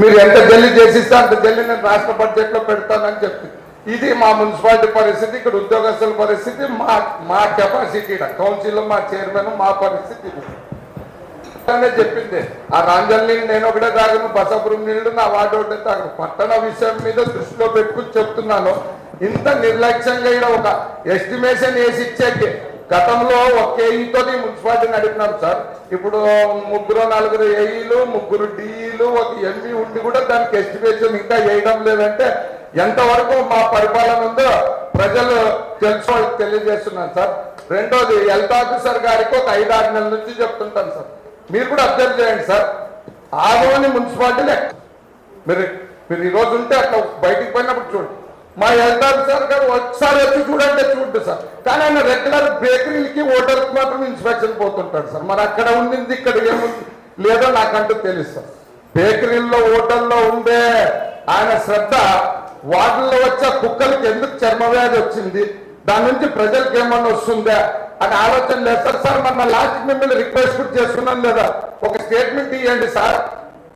మీరు ఎంత జల్లి చేసిస్తే అంత జల్లి నేను రాష్ట్ర బడ్జెట్లో పెడతానని చెప్తుంది ఇది మా మున్సిపాలిటీ పరిస్థితి ఇక్కడ ఉద్యోగస్తుల పరిస్థితి మా మా కెపాసిటీ కౌన్సిల్ మా చైర్మన్ మా పరిస్థితి చెప్పింది. ఆ రాంజల్ నీళ్ళు నేను ఒకటే తాగను బసపురం నీళ్ళు నా వాటి ఒకటే తాగను. పట్టణ విషయం మీద దృష్టిలో పెట్టుకుని చెప్తున్నాను. ఇంత నిర్లక్ష్యంగా ఇక్కడ ఒక ఎస్టిమేషన్ వేసి ఇచ్చేకే గతంలో ఒక ఏఈతో మున్సిపాలిటీ నడిపినాం సార్. ఇప్పుడు ముగ్గురు నలుగురు ఏఈలు ముగ్గురు డిఈలు ఒక ఎంఈ ఉండి కూడా దానికి ఎస్టిమేషన్ ఇంకా వేయడం లేదంటే ఎంతవరకు మా పరిపాలన ఉందో ప్రజలు తెలుసు తెలియజేస్తున్నాను సార్. రెండోది హెల్త్ ఆఫీసర్ గారికి ఒక ఐదు ఆరు నెలల నుంచి చెప్తుంటాను సార్. మీరు కూడా అబ్జర్వ్ చేయండి సార్. ఆదోని మున్సిపాలిటీలే మీరు మీరు ఈరోజు ఉంటే అట్లా బయటికి పోయినప్పుడు చూడండి మా హెల్త్ సార్ గారు ఒకసారి వచ్చి చూడండి చూడండి సార్. కానీ ఆయన రెగ్యులర్ బేకరీలకి హోటల్కి మాత్రం ఇన్స్పెక్షన్ పోతుంటాడు సార్. మరి అక్కడ ఉండింది ఇక్కడ ఏముంది? లేదో నాకంటూ తెలుసు సార్. బేకరీల్లో హోటల్లో ఉండే ఆయన శ్రద్ధ వాటిల్లో వచ్చే కుక్కలకి ఎందుకు చర్మవ్యాధి వచ్చింది? దాని నుంచి ప్రజలకు ఏమన్నా వస్తుందా? అని ఆలోచన లేదు సార్. సార్ మన లాస్ట్ మిమ్మల్ని రిక్వెస్ట్ కూడా లేదా? ఒక స్టేట్మెంట్ ఇవ్వండి సార్.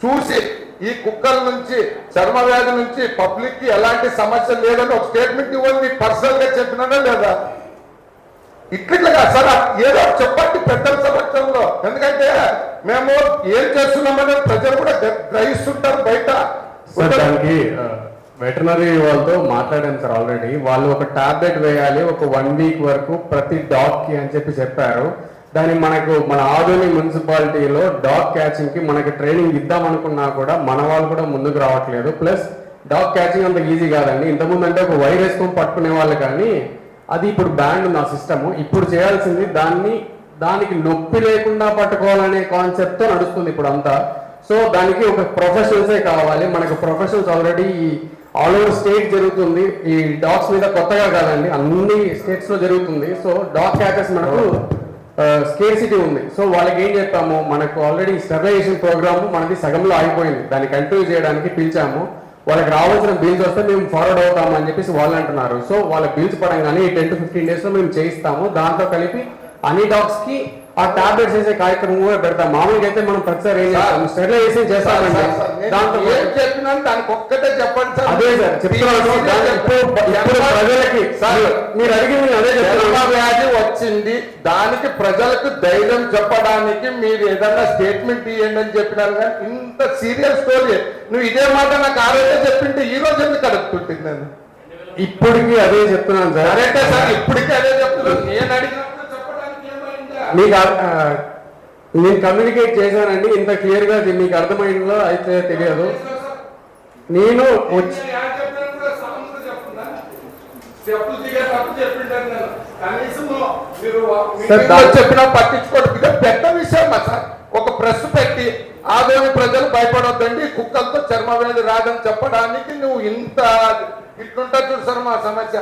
చూసి ఈ కుక్కల నుంచి చర్మ వ్యాధి నుంచి పబ్లిక్కి ఎలాంటి సమస్య లేదని ఒక స్టేట్మెంట్ ఇవ్వండి పర్సనల్గా చెప్పినా లేదా? ఇట్లా సార్ ఏదో చెప్పండి పెద్దల సమక్షంలో. ఎందుకంటే మేము ఏం చేస్తున్నామని ప్రజలు కూడా గ్రహిస్తుంటారు బయట. దానికి వెటనరీ వాళ్ళతో మాట్లాడాను సార్ ఆల్రెడీ. వాళ్ళు ఒక టాబ్లెట్ వేయాలి ఒక వన్ వీక్ వరకు ప్రతి డాగ్కి అని చెప్పి చెప్పారు. దాని మనకు మన ఆదోని మున్సిపాలిటీలో డాగ్ క్యాచింగ్కి మనకి ట్రైనింగ్ ఇద్దాం అనుకున్నా కూడా మన వాళ్ళు కూడా ముందుకు రావట్లేదు. ప్లస్ డాగ్ క్యాచింగ్ అంత ఈజీ కాదండి. ఇంతకుముందు అంటే ఒక వైర్ వేసుకొని పట్టుకునే వాళ్ళు కానీ అది ఇప్పుడు బ్యాండ్ ఉంది ఆ సిస్టమ్. ఇప్పుడు చేయాల్సింది దాన్ని దానికి నొప్పి లేకుండా పట్టుకోవాలనే కాన్సెప్ట్తో నడుస్తుంది ఇప్పుడు అంతా. సో దానికి ఒక ప్రొఫెషనల్సే కావాలి. మనకు professionals already all over state జరుగుతుంది. ఈ డాగ్స్ మీద కొత్తగా కాదండి అన్ని స్టేట్స్లో జరుగుతుంది. సో డాగ్ క్యాచెస్ మనకు స్కేర్సిటీ ఉంది. సో వాళ్ళకి ఏం చెప్పాము మనకు ఆల్రెడీ స్టెబిలైజేషన్ ప్రోగ్రామ్ మనది సగంలో ఆగిపోయింది. దాన్ని కంటిన్యూ చేయడానికి పిలిచాము. వాళ్ళకి రావాల్సిన బిల్స్ వస్తే మేము ఫార్వర్డ్ అవుతాము అని చెప్పేసి వాళ్ళు అంటున్నారు. సో వాళ్ళ బిల్స్ పడంగానే టెన్ టు ఫిఫ్టీన్ డేస్లో మేము చేయిస్తాము. దాంతో కలిపి అన్ని డాగ్స్కి ఆ టాబ్లెట్స్ వేసే కార్యక్రమం కూడా పెడతాం. మామూలుగా అయితే మనం ప్రతిసారి ఏం చేస్తాం? స్టెరిలైజేషన్ చేస్తామండి. దాంతో చెప్పినా దానికి ఒక్కటే చెప్పండి సార్. అదే సార్ చెప్తున్నాను. ఇప్పుడు ప్రజలకి సార్ మీరు అడిగింది అదే చర్మ చెప్తున్నాను వ్యాధి వచ్చింది. దానికి ప్రజలకు ధైర్యం చెప్పడానికి మీరు ఏదన్నా స్టేట్మెంట్ ఇవ్వండి అని చెప్పినారు కానీ ఇంత సీరియస్ స్టోరీ నువ్వు ఇదే మాట నాకు ఆ రోజే చెప్పింటే ఈ రోజు ఎందుకు అడుగుతుంటుంది నేను? ఇప్పటికీ అదే చెప్తున్నాను సార్. కరెక్టే సార్ ఇప్పటికీ అదే చెప్తున్నాను. నేను ఏమైందా మీకు నేను కమ్యూనికేట్ చేశానండి ఇంత క్లియర్గా ఇది మీకు అర్థమైందో అయితే తెలియదు. నేను వచ్చి చెప్పినా పట్టించుకోవడం పెద్ద విషయం సార్. ఒక ప్రెస్ పెట్టి ఆదోని ప్రజలు భయపడొద్దండి కుక్కలతో చర్మ వ్యాధి రాదని చెప్పడానికి నువ్వు ఇంత ఇట్లుంటా చూడు సార్ మా సమస్య.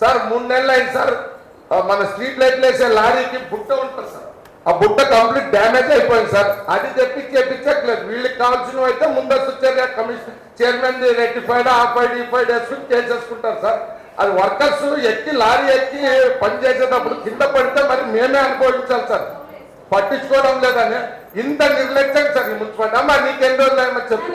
సార్ మూడు నెలలు అయింది సార్. మన స్ట్రీట్ లైట్లు వేసే లారీకి బుట్ట ఉంటుంది సార్. ఆ బుట్ట కంప్లీట్ డ్యామేజ్ అయిపోయింది సార్. అది తెప్పి చేపించట్లేదు. వీళ్ళకి కావాల్సినవి అయితే ముందస్తు చర్య కమిషన్ చైర్మన్ రెక్టిఫైడ్ ఆఫైడ్ ఈఫైడ్ వేసుకుని చేసేసుకుంటారు సార్. అది వర్కర్స్ ఎక్కి లారీ ఎక్కి పని చేసేటప్పుడు కింద పడితే మరి మేమే అనుభవించాలి సార్. పట్టించుకోవడం లేదని. ఇంత నిర్లక్ష్యం సార్ మున్సిపాలిటీ. అమ్మా నీకెన్ని రోజులు ఏమో చెప్పు.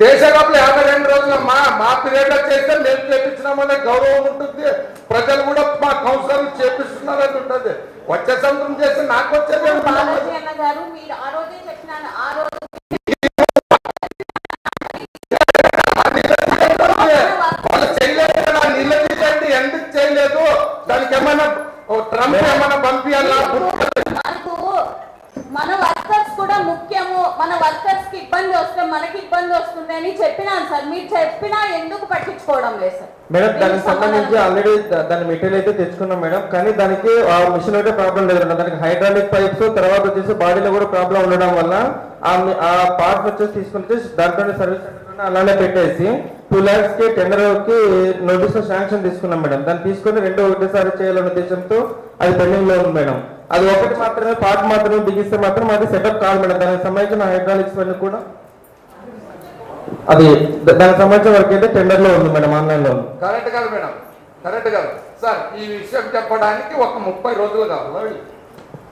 చేసేటప్పుడు యాభై రెండు రోజులు మా మా పీరియడ్లో చేస్తే మేము చేపించినామనే గౌరవం ఉంటుంది. ప్రజలు కూడా మా కౌన్సిలర్ చేపిస్తున్నారని ఉంటుంది. వచ్చే సంవత్సరం చేస్తే నాకు వచ్చేది చేయలేదు ఎందుకు చేయలేదు? దానికి ఏమైనా ట్రంప్ ఏమైనా పంపించాలా మన ముఖ్యము మన వర్కర్స్కి ఇబ్బంది వస్తే మనకి ఇబ్బంది వస్తుంది అని చెప్పినాను సార్. మీరు చెప్పినా ఎందుకు పట్టించుకోవడం లేదు సార్? మేడం దానికి సంబంధించి ఆల్రెడీ దాని మెటీరియల్ అయితే తెచ్చుకున్నాం మేడం. కానీ దానికి ఆ మిషన్ అయితే ప్రాబ్లం లేదు మేడం. దానికి హైడ్రాలిక్ పైప్స్ తర్వాత వచ్చేసి బాడీలో కూడా ప్రాబ్లం ఉండడం వల్ల ఆ పార్ట్ వచ్చేసి తీసుకుని వచ్చేసి దాంట్లోనే సర్వీస్ అలానే పెట్టేసి టూ ల్యాక్స్కి టెండర్కి నోటీస్ శాంక్షన్ తీసుకున్నాం మేడం. దాన్ని తీసుకొని రెండు ఒకటేసారి చేయాలనే ఉద్దేశంతో అది పెండింగ్లో ఉంది మేడం. అది ఒకటి మాత్రమే పార్ట్ మాత్రమే బిగిస్తే మాత్రం అది సెటప్ కాదు మేడం. దానికి సంబంధించిన హైడ్రాలిక్స్ వల్ల కూడా అది దానికి సంబంధించిన వరకు అయితే టెండర్లో ఉంది మేడం ఆన్లైన్లో ఉంది. కరెక్ట్ కాదు మేడం. కరెక్ట్ కాదు. సార్ ఈ విషయం చెప్పడానికి ఒక ముప్పై రోజులు కావాలి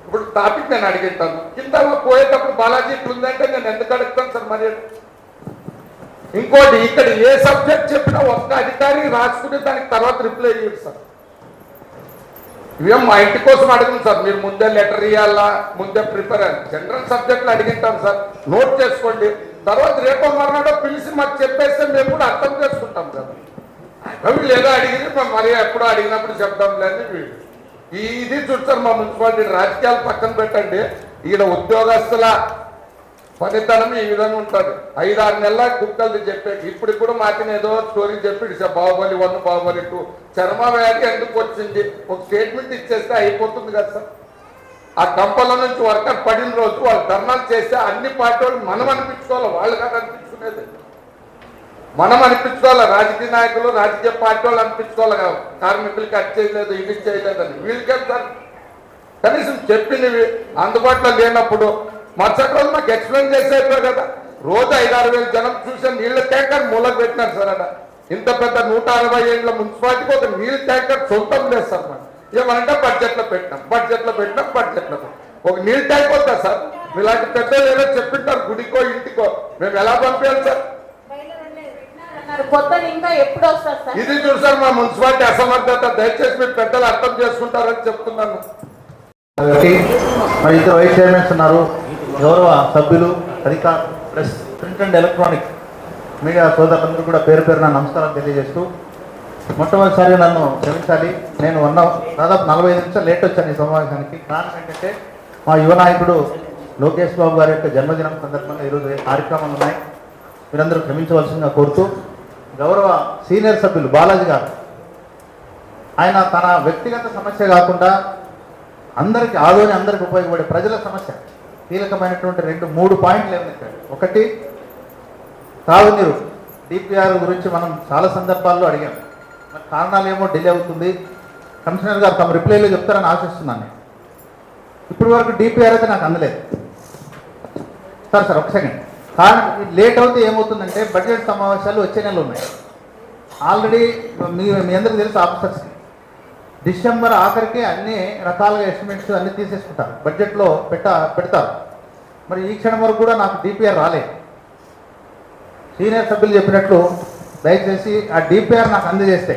ఇప్పుడు టాపిక్ నేను అడిగిస్తాను. కింద పోయేటప్పుడు బాలాజీ ఉందంటే నేను ఎందుకు అడుగుతాను సార్ మరి? ఇంకోటి ఇక్కడ ఏ సబ్జెక్ట్ చెప్పినా ఒక్క అధికారి రాసుకుని దానికి తర్వాత రిప్లై చేయడు సార్ ఇవేం మా ఇంటి కోసం అడిగింది సార్. మీరు ముందే లెటర్ ఇవ్వాలా ముందే ప్రిపేర్ జనరల్ సబ్జెక్టులు అడిగింటాం సార్. నోట్ చేసుకోండి. తర్వాత రేపో మర్నాడో పిలిచి మాకు చెప్పేస్తే మేము కూడా అర్థం చేసుకుంటాం సార్ వీళ్ళు ఏదో అడిగింది మా మరి ఎప్పుడో అడిగినప్పుడు చెప్తాం లేని వీళ్ళు. ఈ ఇది చూస్తారు మా మున్సిపాలిటీ రాజకీయాలు పక్కన పెట్టండి. ఈడ ఉద్యోగస్తుల పనితనం ఈ విధంగా ఉంటుంది. ఐదారు నెలల కుక్కలు చెప్పే ఇప్పుడు ఇప్పుడు మాకిన ఏదో స్టోరీ చెప్పి sir Baahubali one Baahubali two. చర్మ వ్యాధి ఎందుకు వచ్చింది? ఒక స్టేట్మెంట్ ఇచ్చేస్తే అయిపోతుంది కదా సార్. ఆ కంపల నుంచి వర్కర్ పడిన రోజు వాళ్ళు ధర్నాలు చేస్తే అన్ని పార్టీ వాళ్ళు మనం అనిపించుకోవాలి వాళ్ళు కాదు అనిపించుకునేది. మనం అనిపించుకోవాలి రాజకీయ నాయకులు రాజకీయ పార్టీ వాళ్ళు అనిపించుకోవాలి కాదు. కార్మికులకి అది చేయలేదు ఇది చేయలేదని. వీళ్ళకే సార్? కనీసం చెప్పినవి అందుబాటులో లేనప్పుడు మరుసటి రోజు మాకు ఎక్స్ప్లెయిన్ చేసేవారు కదా. రోజు ఐదారు వేల జనం చూసే నీళ్ళ ట్యాంకర్ మూలకు పెట్టినారు సార్ అక్కడ. ఇంత పెద్ద నూట అరవై ఏళ్ళ మున్సిపాలిటీకి ఒక నీళ్ళ ట్యాంకర్ సొంతం లేదు సార్ మనం ఏమనంటే బడ్జెట్లో పెట్టినాం. బడ్జెట్లో పెట్టినాం బడ్జెట్లో ఒక నీళ్ళ ట్యాంక్ వద్దా సార్? ఇలాంటి పెద్దలు ఏదో చెప్పింటారు గుడికో ఇంటికో. మేము ఎలా పంపించాలి సార్? ఇది చూసారు మా మున్సిపాలిటీ అసమర్థత. దయచేసి మీరు పెద్దలు అర్థం చేసుకుంటారని చెప్తున్నాను. మరి ఇద్దరు వైస్ చైర్మన్స్ ఉన్నారు. గౌరవ సభ్యులు అధికార press print and electronic media సోదరులందరూ కూడా పేరు పేరున నమస్కారం తెలియజేస్తూ మొట్టమొదటిసారి నన్ను క్షమించాలి. నేను వన్ దాదాపు నలభై ఐదు నిమిషాలు లేట్ వచ్చాను ఈ సమావేశానికి. కారణం ఏంటంటే మా యువ నాయకుడు లోకేష్ బాబు గారి యొక్క జన్మదినం సందర్భంగా ఈరోజు కార్యక్రమాలు ఉన్నాయి? మీరందరూ క్షమించవలసిందిగా కోరుతూ గౌరవ సీనియర్ సభ్యులు బాలాజీ గారు. ఆయన తన వ్యక్తిగత సమస్య కాకుండా అందరికి ఆదోని అందరికి ఉపయోగపడే ప్రజల సమస్య. కీలకమైనటువంటి రెండు మూడు పాయింట్లు ఏమిటంటే ఒకటి తాగునీరు. డిపిఆర్ గురించి మనం చాలా సందర్భాల్లో అడిగాం. మరి కారణాలు ఏమో డిలే అవుతుంది. కమిషనర్ గారు తమ రిప్లైలో చెప్తారని ఆశిస్తున్నాను నేను. ఇప్పటి వరకు డిపిఆర్ అయితే నాకు అందలేదు. సార్ సార్ ఒక సెకండ్. కారణం లేట్ అవుతే ఏమవుతుందంటే బడ్జెట్ సమావేశాలు వచ్చే నెలలు ఉన్నాయి. ఆల్రెడీ మీ మీ అందరికీ తెలుసు ఆఫీసర్స్కి. డిసెంబర్ ఆఖరికి అన్ని రకాలుగా ఎస్టిమేట్స్ అన్ని తీసేసుకుంటారు. బడ్జెట్లో పెట్ట పెడతారు. మరి ఈ క్షణం వరకు కూడా నాకు డిపిఆర్ రాలేదు సీనియర్ సభ్యులు చెప్పినట్లు దయచేసి ఆ డిపిఆర్ నాకు అందజేస్తే.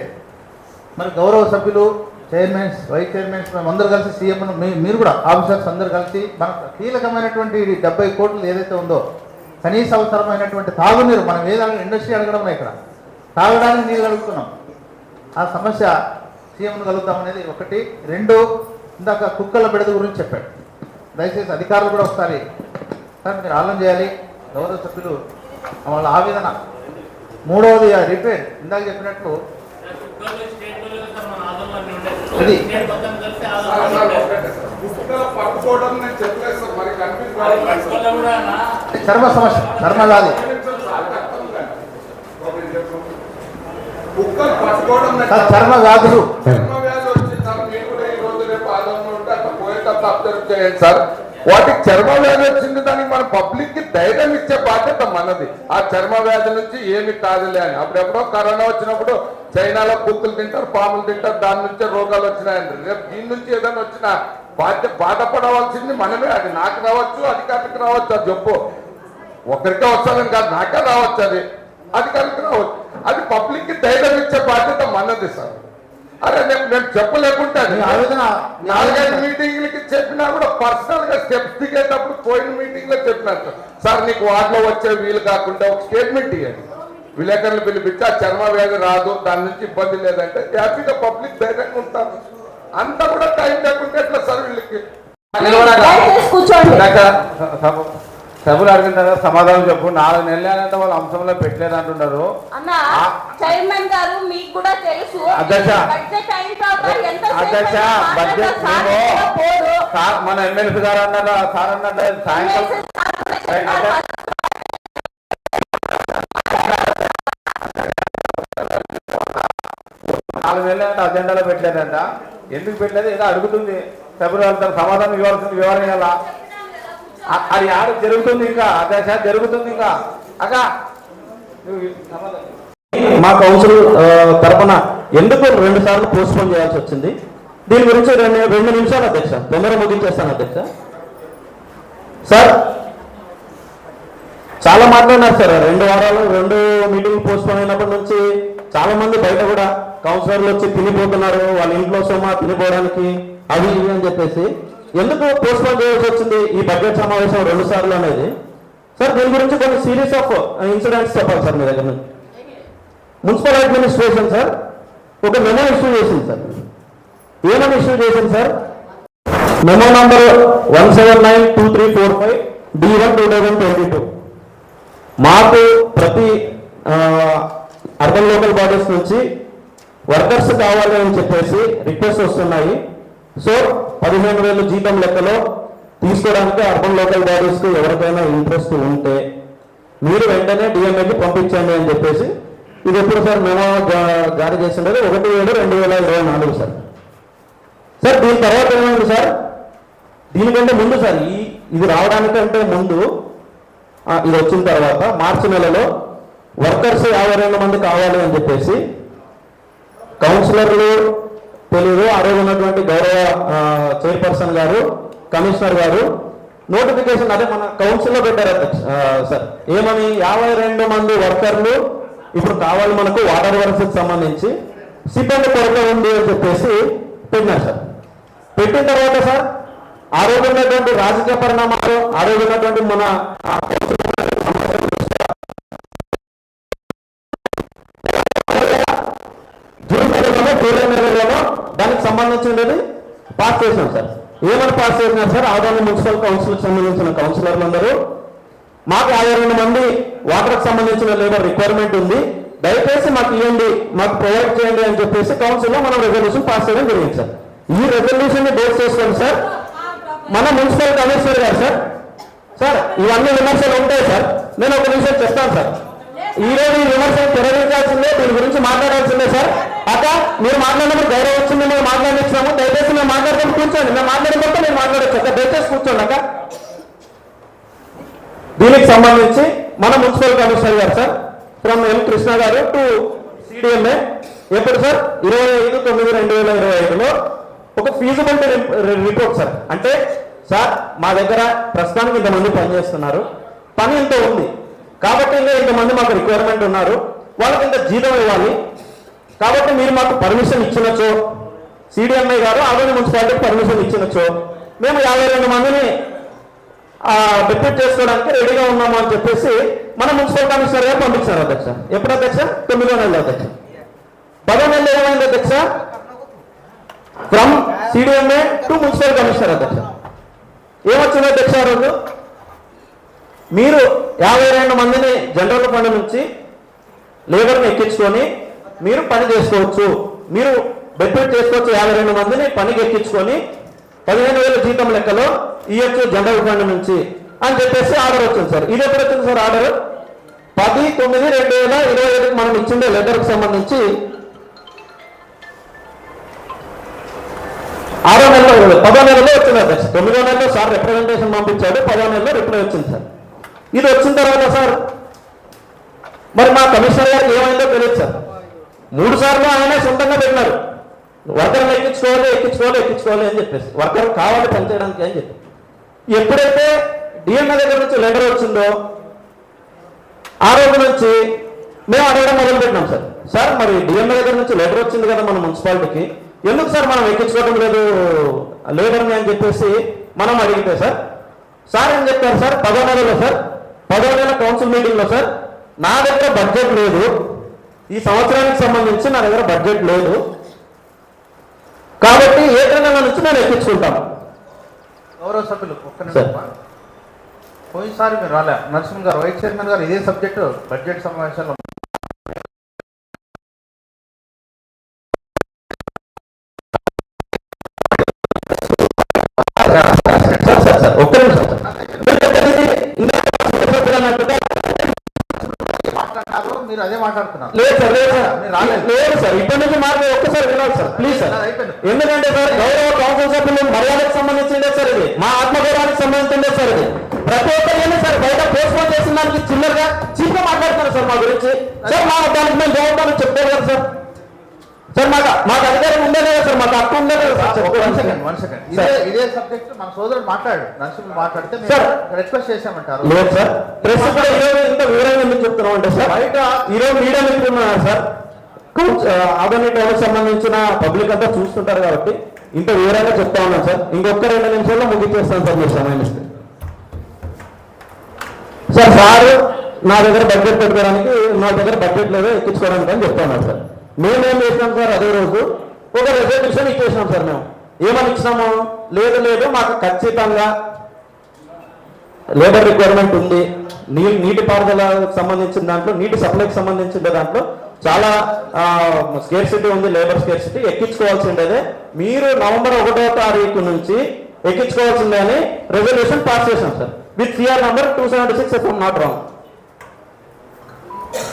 మరి గౌరవ సభ్యులు చైర్మన్స్ వైస్ చైర్మన్స్ మేము అందరూ కలిసి సీఎం మీరు కూడా ఆఫీసర్స్ అందరూ కలిసి మనకు కీలకమైనటువంటి డెబ్బై కోట్లు ఏదైతే ఉందో కనీస అవసరమైనటువంటి తాగునీరు మనం ఏదైనా ఇండస్ట్రీ అడగడం ఇక్కడ. తాగడానికి నీళ్ళు అడుగుతున్నాం ఆ సమస్య సీఎంను కలుగుతామనేది ఒకటి. రెండు ఇందాక కుక్కల బిడద గురించి చెప్పాడు. దయచేసి అధికారులు కూడా ఒకసారి సార్ మీరు ఆలోచన చేయాలి. గౌరవ సభ్యులు వాళ్ళ ఆవేదన. మూడవది ఆ రిపేర్. ఇందాక చెప్పినట్లు కావాలి చర్మ సమస్య చర్మ వ్యాధి కుక్కలు పట్టుకోవడం నేను సార్, చర్మ వ్యాధులు చర్మ వ్యాధి వచ్చి సార్ మీరు కూడా ఈ రోజు రేపు ఆదంలో ఉంటే అట్లా పోయేటప్పుడు అబ్జర్వ్ చేయండి సార్. వాటికి చర్మ వ్యాధి వచ్చింది దానికి మన పబ్లిక్కి ధైర్యం ఇచ్చే బాధ్యత మనది. ఆ చర్మ వ్యాధి నుంచి ఏమి కాదులే అని. అప్పుడెప్పుడో కరోనా వచ్చినప్పుడు చైనాలో కుక్కలు తింటారు పాములు తింటారు దాని నుంచే రోగాలు వచ్చినాయండి. రేపు దీని నుంచి ఏదైనా వచ్చినా బాధ్య బాధపడవలసింది మనమే. అది నాకు రావచ్చు అధికారికి రావచ్చు అది చెప్పు. ఒకరికే వస్తుందని కాదు నాకే రావచ్చు అది. అధికారికి రావచ్చు. అది పబ్లిక్కి ధైర్యం ఇచ్చే బాధ్యత మనది సార్. అరే నేను నేను చెప్పలేకుంటే నాలుగైదు మీటింగ్లకి చెప్పినా కూడా పర్సనల్గా స్టెప్స్ దిగేటప్పుడు పోయిన మీటింగ్లో చెప్పినారు సార్. సార్ నీకు వాటిలో వచ్చే వీలు కాకుండా ఒక స్టేట్మెంట్ ఇవ్వండి విలేకరులు పిలిపించి ఆ చర్మ వ్యాధి రాదు దాని నుంచి ఇబ్బంది లేదంటే హ్యాపీగా పబ్లిక్ ధైర్యంగా ఉంటారు అంత కూడా టైం లేకుంటే ఎట్లా సార్ వీళ్ళకి? కూర్చోండి. సభలు అడిగిన తర్వాత సమాధానం చెప్పు. నాలుగు నెలలు అంటే వాళ్ళు అంశంలో పెట్టలేదు అంటున్నారు. అన్న చైర్మన్ గారు మీకు కూడా తెలుసు. అధ్యక్ష. బడ్జెట్ అధ్యక్ష మేము సార్ మన ఎమ్మెల్సీ గారు అన్నారు సార్ అన్నట్టు సాయంత్రం. నాలుగు నెలలు అంటే అజెండాలో పెట్టలేదంట. ఎందుకు పెట్టలేదు? ఏదో అడుగుతుంది. సభ్యులు సమాధానం ఇవ్వాల్సింది వివరణ అది ఆడ జరుగుతుంది ఇంకా దశ జరుగుతుంది ఇంకా. అక్క మా కౌన్సిల్ తరపున ఎందుకు రెండు సార్లు పోస్ట్పోన్ చేయాల్సి వచ్చింది? దీని గురించి రెండు రెండు నిమిషాలు అధ్యక్ష. తొందరగా ముగించేస్తాను అధ్యక్ష. సార్ చాలా మాట్లాడినారు సార్. రెండు వారాలు రెండు మీటింగ్ పోస్ట్పోన్ అయినప్పటి నుంచి చాలా మంది బయట కూడా కౌన్సిలర్లు వచ్చి తినిపోతున్నారు. వాళ్ళ ఇంట్లో సొమ్మ తినిపోవడానికి అవి ఇవి అని చెప్పేసి ఎందుకు పోస్ట్ పోన్ చేయాల్సి వచ్చింది? ఈ బడ్జెట్ సమావేశం రెండు సార్లు అనేది. సార్ దీని గురించి కొన్ని సిరీస్ ఆఫ్ ఇన్సిడెంట్స్ చెప్పాలి సార్ మీ దగ్గర మున్సిపల్ అడ్మినిస్ట్రేషన్ సార్ ఒక మెమో ఇష్యూ చేసింది సార్. ఏమని ఇష్యూ చేసింది sir? Memo number one seven nine two three four five D one two thousand twenty two మాకు ప్రతి అర్బన్ లోకల్ బాడీస్ నుంచి వర్కర్స్ కావాలి అని చెప్పేసి రిక్వెస్ట్ వస్తున్నాయి. సో పదిహేను వేలు జీతం లెక్కలో తీసుకోవడానికి అర్బన్ లోకల్ బాడీస్కి ఎవరికైనా ఇంట్రెస్ట్ ఉంటే మీరు వెంటనే డిఎంఏకి పంపించండి అని చెప్పేసి ఇది ఎప్పుడు సార్ మేము జారీ చేసిండేది? ఒకటి ఏడు రెండు వేల ఇరవై నాలుగు సార్. సార్ దీని తర్వాత ఏమైంది సార్? దీనికంటే ముందు సార్ ఈ ఇది రావడానికంటే ముందు ఇది వచ్చిన తర్వాత మార్చి నెలలో వర్కర్స్ యాభై రెండు మంది కావాలి అని చెప్పేసి కౌన్సిలర్లు తెలియదు ఆ రోజు ఉన్నటువంటి గౌరవ చైర్పర్సన్ గారు కమిషనర్ గారు నోటిఫికేషన్ అదే మన కౌన్సిల్లో పెట్టారు సార్. ఏమని? యాభై రెండు మంది వర్కర్లు ఇప్పుడు కావాలి మనకు వాటర్ వర్క్స్కి సంబంధించి సిబ్బంది కొరత ఉంది అని చెప్పేసి పెట్టినారు సార్. పెట్టిన తర్వాత సార్ ఆ రోజు ఉన్నటువంటి రాజకీయ పరిణామాలు ఆ రోజు ఉన్నటువంటి మన ఆ, జూన్ నెలలో జూలై నెలలో దానికి సంబంధించినది పాస్ చేశాం సార్. ఏమని పాస్ చేసినారు సార్? ఆదాయ మున్సిపల్ కౌన్సిల్కి సంబంధించిన కౌన్సిలర్లు అందరూ మాకు యాభై రెండు మంది వాటర్కి సంబంధించిన లేబర్ రిక్వైర్మెంట్ ఉంది. దయచేసి మాకు ఇవ్వండి మాకు ప్రొవైడ్ చేయండి అని చెప్పేసి కౌన్సిల్లో మనం రెజల్యూషన్ పాస్ చేయడం జరిగింది సార్. ఈ రెజల్యూషన్ బేస్ చేసుకోండి సార్. మన మున్సిపల్ కమిషనర్ గారు సార్. సార్ ఇవన్నీ విమర్శలు ఉంటాయి సార్. నేను ఒక నిమిషం చెప్తాను సార్. ఈ రోజు ఈ విమర్శలు తిరగించాల్సిందే దీని గురించి మాట్లాడాల్సిందే సార్. అక్క మీరు మాట్లాడినప్పుడు గౌరవం వచ్చింది మేము మాట్లాడించాము దయచేసి మేము మాట్లాడుకుని కూర్చోండి. మేము మాట్లాడినప్పుడు నేను మాట్లాడచ్చు. అక్క దయచేసి కూర్చోండి అక్క. దీనికి సంబంధించి మన మున్సిపల్ కమిషనర్ గారు సార్ ఫ్రమ్ ఎం కృష్ణ గారు టు సిడిఎంఏ. ఎప్పుడు సార్? ఇరవై ఐదు తొమ్మిది రెండు వేల ఇరవై ఐదులో ఒక ఫీజిబిలిటీ రిపోర్ట్ సార్. అంటే సార్ మా దగ్గర ప్రస్తుతానికి ఇంతమంది పనిచేస్తున్నారు. పని ఇంత ఉంది. కాబట్టి ఇంకా ఇంతమంది మాకు రిక్వైర్మెంట్ ఉన్నారు. వాళ్ళకి ఇంత జీతం ఇవ్వాలి. కాబట్టి మీరు మాకు పర్మిషన్ ఇచ్చినచ్చు సిడిఎంఐ గారు ఆదోని మున్సిపాలిటీకి పర్మిషన్ ఇచ్చినచ్చు మేము యాభై రెండు మందిని డిప్యూట్ చేసుకోవడానికి రెడీగా ఉన్నాము అని చెప్పేసి మన మున్సిపల్ కమిషనర్ గారు పంపించారు అధ్యక్ష. ఎప్పుడు అధ్యక్ష? తొమ్మిదో నెలలో అధ్యక్ష. పదో నెలలో ఏమైంది అధ్యక్ష? From CDMA to municipal commissioner అధ్యక్ష. ఏమొచ్చింది అధ్యక్ష రోజు? మీరు యాభై రెండు మందిని జనరల్ ఫండ్ నుంచి లేబర్ని ఎక్కించుకొని మీరు పని చేసుకోవచ్చు. మీరు బెనిఫిట్ చేసుకోవచ్చు. యాభై రెండు మందిని పనికి ఎక్కించుకొని పదిహేను వేల జీతం లెక్కలో ఇవ్వచ్చు జెండా ఫండ్ నుంచి అని చెప్పేసి ఆర్డర్ వచ్చింది సార్. ఇది ఎప్పుడు వచ్చింది సార్ ఆర్డర్? పది తొమ్మిది రెండు వేల ఇరవై ఐదుకి మనం ఇచ్చిండే లెటర్కి సంబంధించి ఆరో నెలలో పదో నెలలో వచ్చింది సార్. తొమ్మిదో నెలలో సార్ రిప్రజెంటేషన్ పంపించాడు. పదో నెలలో రిప్లై వచ్చింది సార్. ఇది వచ్చిన తర్వాత సార్ మరి మా కమిషనర్ గారికి ఏమైందో తెలియదు సార్. మూడు సార్లు ఆయన సొంతంగా పెట్టినారు. వర్కర్ని ఎక్కించుకోవాలి ఎక్కించుకోవాలి ఎక్కించుకోవాలి అని చెప్పేసి. వర్కర్ కావాలి పనిచేయడానికి అని చెప్పి. ఎప్పుడైతే డిఎంఏ దగ్గర నుంచి లెటర్ వచ్చిందో ఆ రోజు నుంచి మేము అడగడం మొదలు పెట్టినాం సార్. సార్ మరి డిఎంఏ దగ్గర నుంచి లెటర్ వచ్చింది కదా మన మున్సిపాలిటీకి. ఎందుకు సార్ మనం ఎక్కించుకోవడం లేదు? లేదని అని చెప్పేసి మనం అడిగితే సార్. సార్ ఏం చెప్పారు సార్? పదో నెలలో సార్. పదో నెల కౌన్సిల్ మీటింగ్లో సార్. నా దగ్గర బడ్జెట్ లేదు. ఈ సంవత్సరానికి సంబంధించి నా దగ్గర బడ్జెట్ లేదు. కాబట్టి ఏప్రిల్ నెల నుంచి నేను ఎక్కించుకుంటాను? గౌరవ సభ్యులు ఒక్క. నిమిషం. పోయినసారి మీరు రాలే. నరసింహ గారు వైస్ చైర్మన్ గారు ఇదే సబ్జెక్టు బడ్జెట్ సమావేశంలో మీరు అదే మాట్లాడుతున్నారు. లేదు సార్ లేదు సార్. మీరు రాలేదు. లేదు సార్ ఇప్పటి నుంచి మార్పు ఒక్కసారి వినాలి సార్ ప్లీజ్ సార్. ఎందుకంటే సార్ గౌరవ కౌన్సిల్ సభ్యులు మర్యాదకు సంబంధించిందే సార్ ఇది. మా ఆత్మగౌరవానికి సంబంధించిందే సార్ ఇది. ప్రతి ఒక్కరు ఏంటి సార్ బయట పోస్ట్ పోన్ చేసిన దానికి చిల్లరగా చీప్గా మాట్లాడుతున్నారు సార్ మా గురించి. సార్ మా దానికి మేము కదా సార్. సార్ మాకు మాకు అధికారం ఉండే మాకు ఇదే సబ్జెక్ట్ మన సోదరుడు మాట్లాడు నరసింహులు మాట్లాడితే. రిక్వెస్ట్ చేశామంటారు. లేదు సార్. ప్రెస్ కూడా ఈరోజు ఇంత వివరంగా ఎందుకు చెప్తున్నాం అంటే సార్ బయట ఈరోజు మీడియా సార్. సంబంధించిన పబ్లిక్ అంతా చూస్తుంటారు కాబట్టి ఇంత వివరంగా చెప్తా ఉన్నాను సార్. ఇంకొక రెండు నిమిషాల్లో ముగించేస్తాను సార్ మీరు సమయం ఇస్తే. సార్ సార్ నా దగ్గర బడ్జెట్ పెట్టుకోవడానికి నా దగ్గర బడ్జెట్ లేదు ఎక్కించుకోవడానికి అని చెప్తున్నారు సార్. మేమేం చేసినాం సార్ అదే రోజు? ఒక రిజర్వేషన్ ఇచ్చేసినాం సార్ మేము. ఏమని ఇచ్చినాము? లేదు లేదు మాకు ఖచ్చితంగా లేబర్ రిక్వైర్మెంట్ ఉంది. నీ నీటి పారుదలకు సంబంధించిన దాంట్లో నీటి సప్లైకి సంబంధించిన దాంట్లో చాలా స్కేర్సిటీ ఉంది లేబర్ స్కేర్సిటీ ఎక్కించుకోవాల్సిందే మీరు నవంబర్ ఒకటో తారీఖు నుంచి ఎక్కించుకోవాల్సిందే అని రెజల్యూషన్ పాస్ చేశాం sir. With CR number two seventy six FM not wrong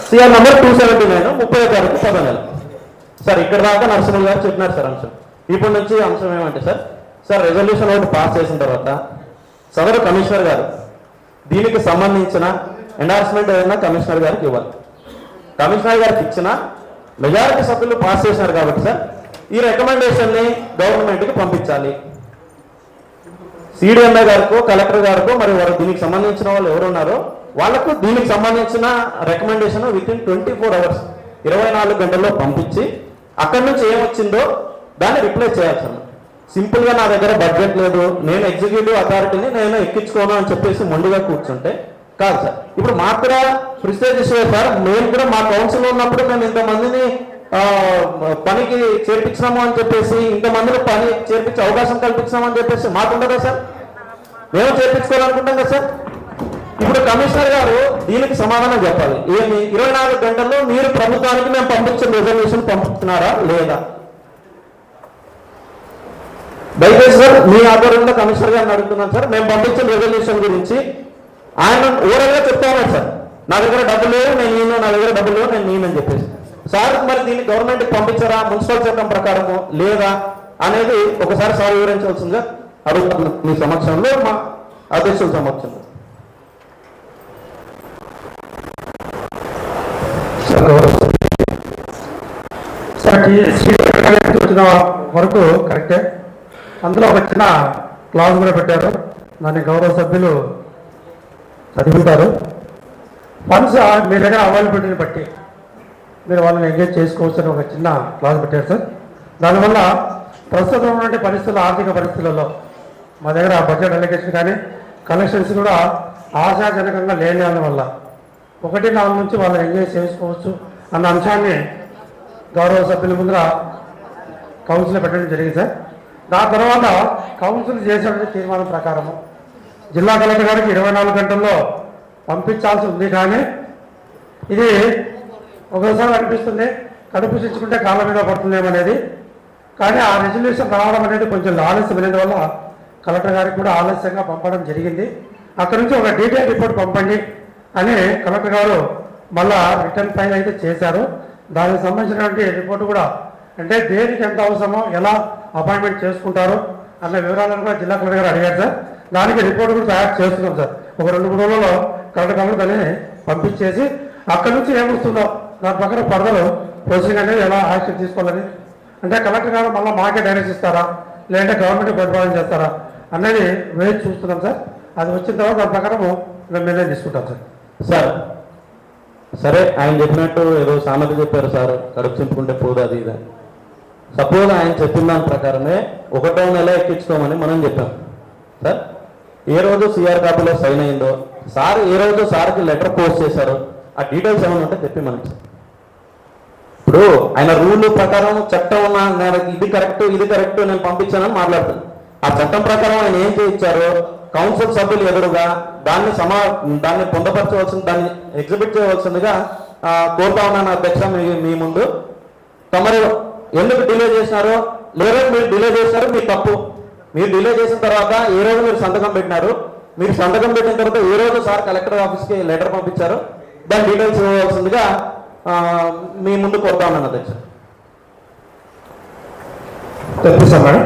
CR number two seventy nine ముప్పై తారీఖు పదో నెల సార్ ఇక్కడ దాకా నరసింహ గారు చెప్పినారు సార్ అంశం. ఇప్పటి నుంచి అంశం ఏమంటే సార్ సార్ రెజల్యూషన్ ఒకటి పాస్ చేసిన తర్వాత సదరు కమిషనర్ గారు దీనికి సంబంధించిన ఎండార్స్మెంట్ ఏదైనా కమిషనర్ గారికి ఇవ్వాలి. కమిషనర్ గారికి ఇచ్చిన మెజారిటీ సభ్యులు పాస్ చేసినారు కాబట్టి సార్ ఈ రికమెండేషన్ని గవర్నమెంట్కి పంపించాలి. సిడిఎంఏ గారికో కలెక్టర్ గారికో మరి వారు దీనికి సంబంధించిన వాళ్ళు ఎవరు ఉన్నారో వాళ్ళకు దీనికి సంబంధించిన recommendation within twenty four hours ఇరవై నాలుగు గంటల్లో పంపించి అక్కడి నుంచి ఏమొచ్చిందో దాన్ని రిప్లేస్ చేయాల్సి సార్ నా దగ్గర బడ్జెట్ లేదు నేను ఎగ్జిక్యూటివ్ అథారిటీని నేను ఎక్కించుకోను అని చెప్పేసి ముందుగా కూర్చుంటే కాదు సార్. ఇప్పుడు మాకు కూడా ప్రిస్టేజ్ సార్ మేము కూడా మా కౌన్సిల్ ఉన్నప్పుడు మేము ఇంతమందిని పనికి చేర్పించినాము అని చెప్పేసి ఇంతమందిని పని చేర్పించే అవకాశం కల్పించినామని చెప్పేసి మాకుండదా సార్? మేము చేర్పించుకోవాలనుకుంటాం కదా సార్? ఇప్పుడు కమిషనర్ గారు దీనికి సమాధానం చెప్పాలి. ఏమి? ఇరవై నాలుగు గంటల్లో మీరు ప్రభుత్వానికి మేము పంపించిన రిజర్వేషన్ పంపుతున్నారా లేదా? దయచేసి సార్ మీ ఆధ్వర్యంలో కమిషనర్ గారిని అడుగుతున్నాను సార్. మేము పంపించిన రిజల్యూషన్ గురించి ఆయన ఓరల్గా చెప్తాను సార్. నా దగ్గర డబ్బులు లేవు నేను నేను నా దగ్గర డబ్బులు లేవు నేను నేనని చెప్పేసి. సార్ మరి దీన్ని గవర్నమెంట్ పంపించారా? మున్సిపల్ చట్టం ప్రకారము లేదా అనేది ఒకసారి సార్ వివరించవలసిందిగా అడుగుతున్నాను. మీ సమక్షంలో మా అధ్యక్షుల సమక్షంలో. వచ్చిన వరకు కరెక్టే అందులో ఒక చిన్న క్లాజ్ కూడా పెట్టారు. దాన్ని గౌరవ సభ్యులు చదువుతారు ఫండ్స్ మీ దగ్గర అవైలబిలిటీని బట్టి మీరు వాళ్ళని ఎంగేజ్ చేసుకోవచ్చు అని ఒక చిన్న క్లాజ్ పెట్టారు సార్ దానివల్ల ప్రస్తుతం ఉన్నటువంటి పరిస్థితుల్లో ఆర్థిక పరిస్థితులలో మా దగ్గర బడ్జెట్ అలిగేషన్ కానీ కలెక్షన్స్ కూడా ఆశాజనకంగా లేని వల్ల ఒకటి నాలుగు నుంచి వాళ్ళని ఎంజాయ్ చేసుకోవచ్చు అన్న అంశాన్ని గౌరవ సభ్యుల ముందర కౌన్సిల్ పెట్టడం జరిగింది సార్. దాని తర్వాత కౌన్సిల్ చేసినటువంటి తీర్మానం ప్రకారము జిల్లా కలెక్టర్ గారికి ఇరవై నాలుగు గంటల్లో పంపించాల్సి ఉంది కానీ ఇది ఒకసారి అనిపిస్తుంది కడుపు చించుకుంటే కాళ్ళ మీద పడుతుందేమనేది కానీ ఆ రెజల్యూషన్ రావడం అనేది కొంచెం ఆలస్యమైనది వల్ల కలెక్టర్ గారికి కూడా ఆలస్యంగా పంపడం జరిగింది. అక్కడ నుంచి ఒక డీటెయిల్ రిపోర్ట్ పంపండి. అని కలెక్టర్ గారు మళ్ళా రిటర్న్ ఫైల్ అయితే చేశారు. దానికి సంబంధించినటువంటి రిపోర్ట్ కూడా అంటే దేనికి ఎంత అవసరమో ఎలా అపాయింట్మెంట్ చేసుకుంటారు అన్న వివరాలను కూడా జిల్లా కలెక్టర్ గారు అడిగారు సార్. దానికి రిపోర్ట్ కూడా తయారు చేస్తున్నాం సార్. ఒక రెండు మూడు రోజుల్లో కలెక్టర్ గారు దాన్ని పంపించేసి అక్కడి నుంచి ఏమొస్తుందో దాని ప్రకారం పడదలు ప్రొసీడింగ్ అనేది ఎలా యాక్షన్ తీసుకోవాలని. అంటే కలెక్టర్ గారు మళ్ళీ మాకే డైరెక్ట్ ఇస్తారా? లేదంటే గవర్నమెంట్ ప్రతిపాదన చేస్తారా? అనేది వేచి చూస్తున్నాం సార్. అది వచ్చిన తర్వాత దాని ప్రకారం మేము నిర్ణయం తీసుకుంటాం సార్. సార్ సరే ఆయన చెప్పినట్టు ఏదో సామెత చెప్పారు సార్ కడుపు చింపుకుంటే పోదు అది ఇది సపోజ్ ఆయన చెప్పిన దాని ప్రకారమే ఒకటో నెల ఎక్కించుకోమని మనం చెప్పాం. సార్ ఏ రోజు సిఆర్ కాపీలో సైన్ అయిందో సార్ ఏ రోజు సార్కి లెటర్ పోస్ట్ చేశారో ఆ డీటెయిల్స్ ఏమైనా ఉంటే చెప్పి మనకి. ఇప్పుడు ఆయన రూల్ ప్రకారం చట్టం ఉన్న ఇది కరెక్ట్ ఇది కరెక్ట్ నేను పంపించానని మాట్లాడుతాను ఆ చట్టం ప్రకారం ఆయన ఏం చేయించారో కౌన్సిల్ సభ్యులు ఎదురుగా దాన్ని సమా దాన్ని పొందపరచవలసిన దాన్ని ఎగ్జిబిట్ చేయవలసిందిగా కోరుతా ఉన్నాను అధ్యక్ష మీ మీ ముందు. తమరు ఎందుకు డిలే చేసినారో లేదా మీరు డిలే చేశారు మీ తప్పు. మీరు డిలే చేసిన తర్వాత ఏ రోజు మీరు సంతకం పెట్టినారు. మీరు సంతకం పెట్టిన తర్వాత ఏ రోజు సార్ కలెక్టర్ ఆఫీస్కి లెటర్ పంపించారు. దాని డీటెయిల్స్ ఇవ్వవలసిందిగా మీ ముందు కోరుతా ఉన్నాను అధ్యక్ష. మేడం